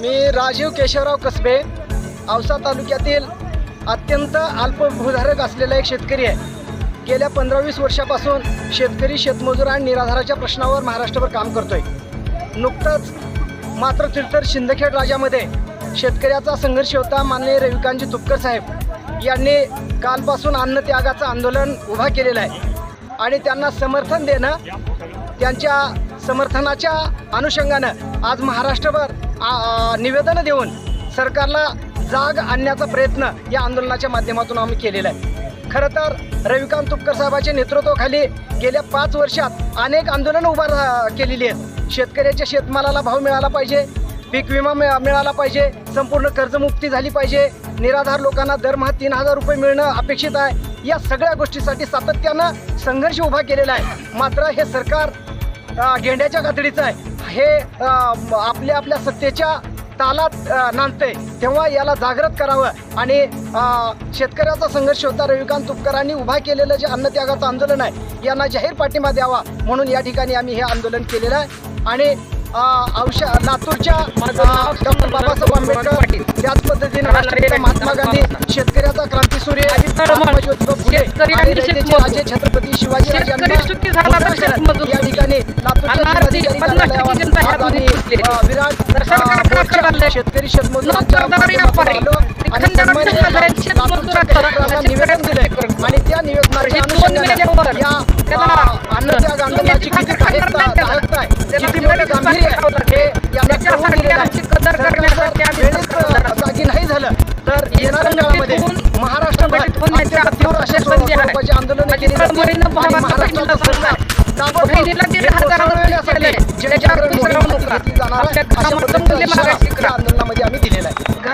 मी राजीव केशवराव कसबे औसा तालुक्यातील अत्यंत अल्पभूधारक असलेला एक शेतकरी आहे. गेल्या पंधरा वीस वर्षापासून शेतकरी शेतमजूर आणि निराधाराच्या प्रश्नावर महाराष्ट्रभर काम करतोय. नुकतंच मात्र तिरतर शिंदखेड राजामध्ये शेतकऱ्याचा संघर्ष होता माननीय रविकांतजी तुपकर साहेब यांनी कालपासून अन्नत्यागाचं आंदोलन उभा केलेलं आहे. आणि त्यांना समर्थन देणं त्यांच्या समर्थनाच्या अनुषंगानं आज महाराष्ट्रभर निवेदनं देऊन सरकारला जाग आणण्याचा प्रयत्न या आंदोलनाच्या माध्यमातून आम्ही केलेला आहे. खरं तर रविकांत तुपकर साहेबांच्या नेतृत्वाखाली गेल्या पाच वर्षात अनेक आंदोलनं उभा रा- केलेली आहेत. शेतकऱ्याच्या शेतमालाला भाव मिळाला पाहिजे पीक विमा मिळा मिळाला पाहिजे संपूर्ण कर्जमुक्ती झाली पाहिजे निराधार लोकांना दरमहा तीन हजार रुपये मिळणं अपेक्षित आहे. या सगळ्या गोष्टीसाठी सातत्यानं संघर्ष उभा केलेला आहे. मात्र हे सरकार अ, गेंड्याच्या कातडीचं आहे. हे आपल्या आपल्या सत्तेच्या तालात नांदते तेव्हा याला जागृत करावं. आणि शेतकऱ्याचा संघर्ष होता. रविकांत तुपकरांनी उभा केलेलं जे अन्नत्यागाचं आंदोलन आहे यांना जाहीर पाठिंबा द्यावा. म्हणून या ठिकाणी आम्ही हे आंदोलन केलेलं आहे. आणि औष औषा लातूरच्या डॉक्टर बाबासाहेब आंबेडकर त्याच पद्धतीने महात्मा गांधी शेतकऱ्याचा क्रांतीसूर्य महात्मा ज्योतिबा फुले शेतकरी आणि आणि छत्रपती शिवाजी शेतकरी या ठिकाणी लातूरच्या अनारती जिल्हाधिकारी पन्नास टक्के कार्यालयावर केलंय. त्याच्यावर जनजागरण मोहीम. घेतली जाणार अशा आंदोलनामध्ये आम्ही दिलेला आहे.